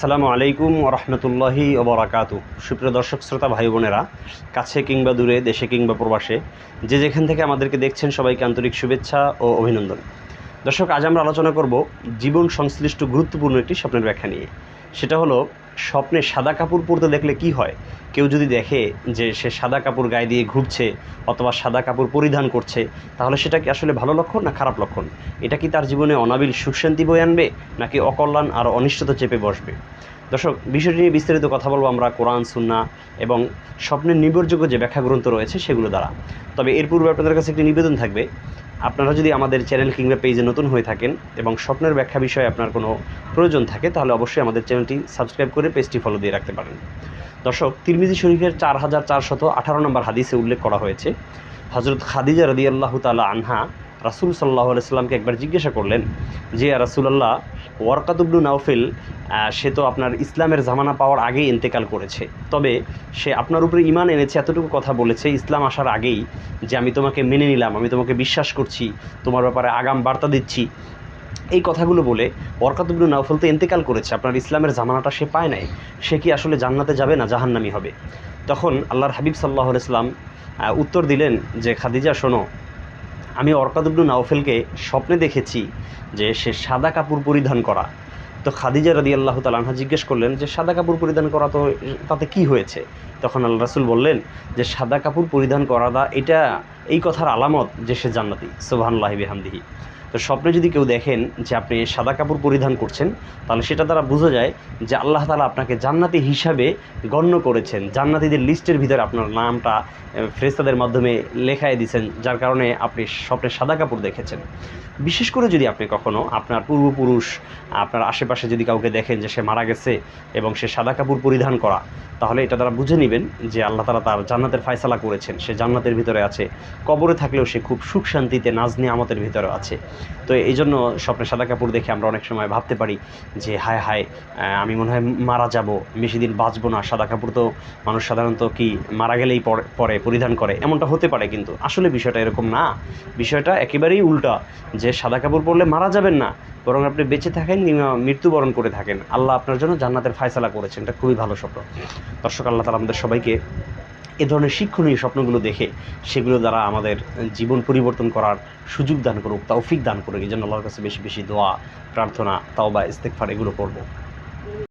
আসসালামু আলাইকুম রহমতুল্লাহি ওবরাকাতু সুপ্রিয় দর্শক, শ্রোতা ভাই বোনেরা, কাছে কিংবা দূরে, দেশে কিংবা প্রবাসে, যে যেখান থেকে আমাদেরকে দেখছেন, সবাইকে আন্তরিক শুভেচ্ছা ও অভিনন্দন। দর্শক, আজ আমরা আলোচনা করব জীবন সংশ্লিষ্ট গুরুত্বপূর্ণ একটি স্বপ্নের ব্যাখ্যা নিয়ে। সেটা হলো স্বপ্নে সাদা কাপড় পরতে দেখলে কি হয়? কেউ যদি দেখে যে সে সাদা কাপড় গায়ে দিয়ে ঘুরছে অথবা সাদা কাপড় পরিধান করছে, তাহলে সেটা কি আসলে ভালো লক্ষণ না খারাপ লক্ষণ? এটা কি তার জীবনে অনাবিল সুখ শান্তি বয়ে আনবে, নাকি অকল্যাণ আর অনিষ্টতা চেপে বসবে? দর্শক, বিষয়টি নিয়ে বিস্তারিত কথা বলব আমরা কোরআন সুন্না এবং স্বপ্নের নির্ভরযোগ্য যে ব্যাখ্যা গ্রন্থ রয়েছে সেগুলো দ্বারা। তবে এর পূর্বে আপনাদের কাছে একটি নিবেদন থাকবে আপনারা যদি আমাদের চ্যানেল কিংবা পেজে নতুন হয়ে থাকেন এবং স্বপ্নের ব্যাখ্যা বিষয়ে আপনার কোনো প্রয়োজন থাকে, তাহলে অবশ্যই আমাদের চ্যানেলটি সাবস্ক্রাইব করে পেজটি ফলো দিয়ে রাখতে পারেন। দর্শক, তিরমিজি শরীফের চার হাজার চারশত আঠারো নম্বর হাদিসে উল্লেখ করা হয়েছে হজরত খাদিজা রদি আল্লাহ তালা আনহা রাসুল সাল্লাহ আলাইস্লামকে একবার জিজ্ঞাসা করলেন, যে রাসুলাল্লাহ ওয়ারকাতুবলু নাওফেল সে তো আপনার ইসলামের জামানা পাওয়ার আগেই ইন্তেকাল করেছে। তবে সে আপনার উপরে ইমান এনেছে, এতটুকু কথা বলেছে, ইসলাম আসার আগেই যে আমি তোমাকে মেনে নিলাম, আমি তোমাকে বিশ্বাস করছি, তোমার ব্যাপারে আগাম বার্তা দিচ্ছি। এই কথাগুলো বলে ওয়ারকাতুবলু নাওফল তো ইন্তেকাল করেছে, আপনার ইসলামের জামানাটা সে পায় নাই, সে কি আসলে জান্নাতে যাবে না জাহান্নামি হবে? তখন আল্লাহর হাবিব সাল্লাহ ইসলাম উত্তর দিলেন যে, খাদিজা, শোনো, আমি অর্কাদুবনু নাওফেলকে স্বপ্নে দেখেছি যে সে সাদা কাপড় পরিধান করা তো খাদিজা রাদি আল্লাহ তালাহা জিজ্ঞেস করলেন যে, সাদা কাপড় পরিধান করা তো তাতে কি হয়েছে? তখন আল্লাহ রাসুল বললেন যে, সাদা কাপড় পরিধান করাটা, এটা এই কথার আলামত যে সে জান্নাতি। সোহানুল্লাহি বিহামদিহি। তো স্বপ্নে যদি কেউ দেখেন যে আপনি সাদা কাপড় পরিধান করছেন, তাহলে সেটা দ্বারা বোঝা যায় যে আল্লাহ তালা আপনাকে জান্নাতি হিসাবে গণ্য করেছেন। জান্নাতিদের লিস্টের ভিতরে আপনার নামটা ফ্রেস্তাদের মাধ্যমে লেখায় দিয়েছেন, যার কারণে আপনি স্বপ্নে সাদা কাপড় দেখেছেন। বিশেষ করে যদি আপনি কখনো আপনার পূর্বপুরুষ, আপনার আশেপাশে যদি কাউকে দেখেন যে সে মারা গেছে এবং সে সাদা কাপড় পরিধান করা, তাহলে এটা তারা বুঝে নেবেন যে আল্লাহ তালা তার জান্নাতের ফায়সালা করেছেন। সে জান্নাতের ভিতরে আছে, কবরে থাকলেও সে খুব সুখ শান্তিতে নাজ আমাদের ভিতরে আছে। তো এই জন্য স্বপ্নে সাদা কাপড় দেখে আমরা অনেক সময় ভাবতে পারি যে, হায় হায় আমি মনে হয় মারা যাব, বেশি দিন বাঁচবো না। সাদা কাপড় তো মানুষ সাধারণত কি মারা গেলেই পরে পরে পরিধান করে। এমনটা হতে পারে কিন্তু। আসলে বিষয়টা এরকম না। বিষয়টা একেবারেই উল্টা যে, সাদা কাপড় পরলে মারা যাবেন না, বরং আপনি বেঁচে থাকেন মৃত্যুবরণ করে থাকেন। আল্লাহ আপনার জন্য জান্নাতের ফায়সালা করেছেন। এটা খুবই ভালো স্বপ্ন। দর্শক, আল্লাহ তালা আমাদের সবাইকে এ ধরনের শিক্ষণীয় স্বপ্নগুলো দেখে সেগুলো দ্বারা আমাদের জীবন পরিবর্তন করার সুযোগ দান করুক, তৌফিক দান করুক। এই জন্য আল্লাহর কাছে বেশি বেশি দোয়া, প্রার্থনা তাও বা ইস্তেকফার এগুলো করব।